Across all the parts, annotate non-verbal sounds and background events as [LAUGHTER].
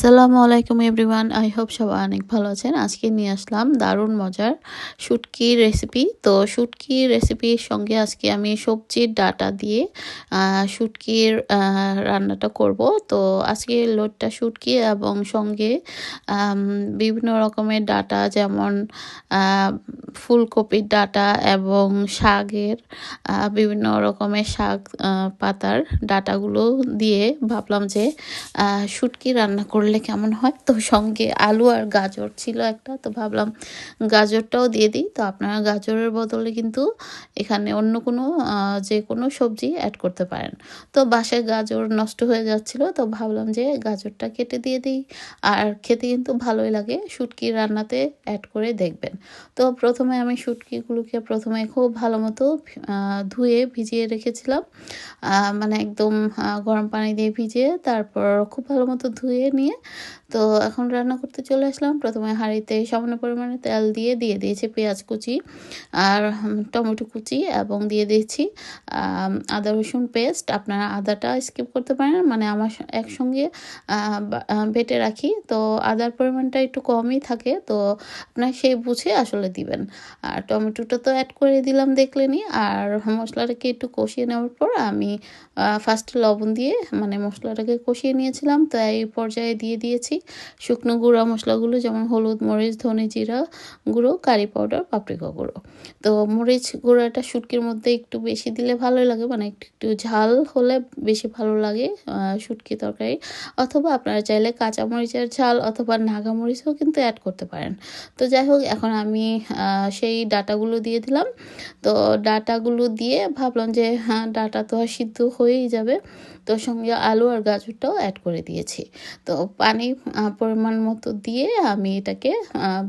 আসসালামু আলাইকুম everyone I hope সবাই অনেক ভালো আছেন। আজকে নিয়ে আসলাম দারুণ মজার শুটকির রেসিপি তো শুটকির রেসিপির সঙ্গে আজকে আমি সবজির ডাটা দিয়ে শুটকির রান্নাটা করব। তো আজকে লোডটা শুটকি এবং সঙ্গে বিভিন্ন রকমের ডাটা যেমন ফুলকপির ডাটা এবং শাকের বিভিন্ন রকমের শাক পাতার ডাটাগুলো দিয়ে ভাবলাম যে শুটকি রান্না করলে কেমন হয়? তো সঙ্গে আলু আর গাজর ছিল একটা, তো ভাবলাম গাজরটাও দিয়ে দিই। তো আপনারা গাজরের বদলে কিন্তু এখানে অন্য কোনো যে কোনো সবজি অ্যাড করতে পারেন। তো বাসায় গাজর নষ্ট হয়ে যাচ্ছিল, তো ভাবলাম যে গাজরটা কেটে দিয়ে দিই। আর খেতে কিন্তু ভালোই লাগে, শুটকি রান্নাতে অ্যাড করে দেখবেন। তো প্রথমে আমি শুটকিগুলোকে প্রথমে খুব ভালো মতো ধুয়ে ভিজিয়ে রেখেছিলাম। মানে একদম গরম পানি দিয়ে ভিজিয়ে তারপর খুব ভালো মতো ধুয়ে নিয়ে তো এখন রান্না করতে চলে আসলাম। প্রথমে হাঁড়িতে সামান্য পরিমাণে তেল দিয়ে দিয়ে দিয়েছি পেঁয়াজ কুচি আর টমেটো কুচি এবং দিয়ে দিয়েছি আদা রসুন পেস্ট। আপনারা আদাটা স্কিপ করতে পারেন মানে আমার একসঙ্গে বেটে রাখি। তো আদার পরিমাণটা একটু কমই থাকে, তো আপনার সেই বুঝে আসলে দিবেন। আর টমেটোটা তো অ্যাড করে দিলাম দেখলেনি আর মশলাটাকে একটু কষিয়ে নেওয়ার পর আমি ফার্স্টে লবণ দিয়ে মানে মশলাটাকে কষিয়ে নিয়েছিলাম। তো এই পর্যায়ে দিয়ে দিয়েছি শুকনো গুঁড়া মশলাগুলো যেমন হলুদ, মরিচ, ধনে জিরা গুঁড়ো, কারি পাউডার পাপরিকা গুঁড়ো। তো মরিচ গুঁড়াটা শুটকির মধ্যে একটু বেশি দিলে ভালোই লাগে মানে একটু একটু ঝাল হলে বেশি ভালো লাগে শুটকি তরকারি। অথবা আপনারা চাইলে কাঁচা মরিচের ঝাল অথবা নাগা মরিচও কিন্তু অ্যাড করতে পারেন। তো যাই হোক, এখন আমি সেই ডাটাগুলো দিয়ে দিলাম। তো ডাটাগুলো দিয়ে ভাবলাম যে হ্যাঁ ডাটা তো আর সিদ্ধ হয়েই যাবে। তো সঙ্গে আলু আর গাজরটাও অ্যাড করে দিয়েছি। তো পানি পরিমাণ মতো দিয়ে আমি এটাকে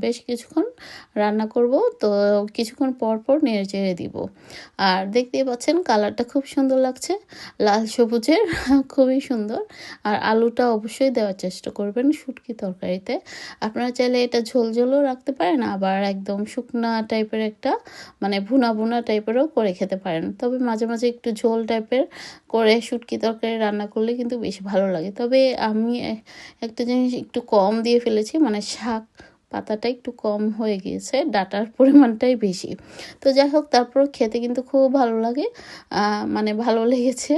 বেশ কিছুক্ষণ রান্না করব। তো কিছুক্ষণ পর পর নেড়ে চেড়ে দিব। আর দেখতেই পাচ্ছেন, কালারটা খুব সুন্দর লাগছে। লাল সবুজের, [LAUGHS] খুবই সুন্দর। আর আলুটা অবশ্যই দেওয়ার চেষ্টা করবেন শুটকি তরকারিতে। আপনারা চাইলে এটা ঝোল ঝোলও রাখতে পারেন, আবার একদম শুকনা টাইপের একটা মানে ভুনা ভুনা টাইপেরও করে খেতে পারেন। তবে মাঝে মাঝে একটু ঝোল টাইপের করে শুটকি তরকারি রান্না করলে কিন্তু বেশি ভালো লাগে। তবে আমি একটা জিনিস একটু কম দিয়ে ফেলেছি মানে শাক পাতাটা একটু কম হয়ে গিয়েছে, ডাটার পরিমাণটাই বেশি। তো যাই হোক তারপর খেতে কিন্তু খুব ভালো লাগে মানে ভালো লেগেছে।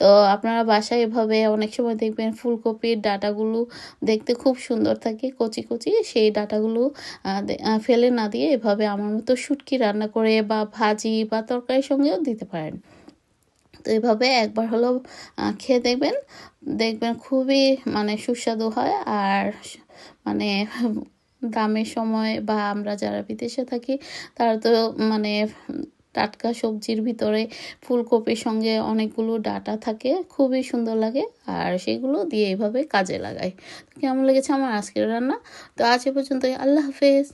তো আপনারা বাসায় এভাবে অনেক সময় দেখবেন ফুলকপির ডাটাগুলো দেখতে খুব সুন্দর থাকে, কচি কচি, সেই ডাটাগুলো ফেলে না দিয়ে এভাবে আমার মতো শুটকি রান্না করে বা ভাজি বা তরকারির সঙ্গেও দিতে পারেন। তো এভাবে একবার হলো খেয়ে দেখবেন দেখবেন খুবই মানে সুস্বাদু হয় আর মানে দামের সময় বা আমরা যারা বিদেশে থাকি, তারা তো মানে টাটকা সবজির ভিতরে ফুলকপির সঙ্গে অনেকগুলো ডাটা থাকে, খুবই সুন্দর লাগে। আর সেগুলো দিয়ে এইভাবে কাজে লাগায় কেমন লেগেছে আমার আজকের রান্না? তো আজ পর্যন্ত আল্লাহ হাফেজ।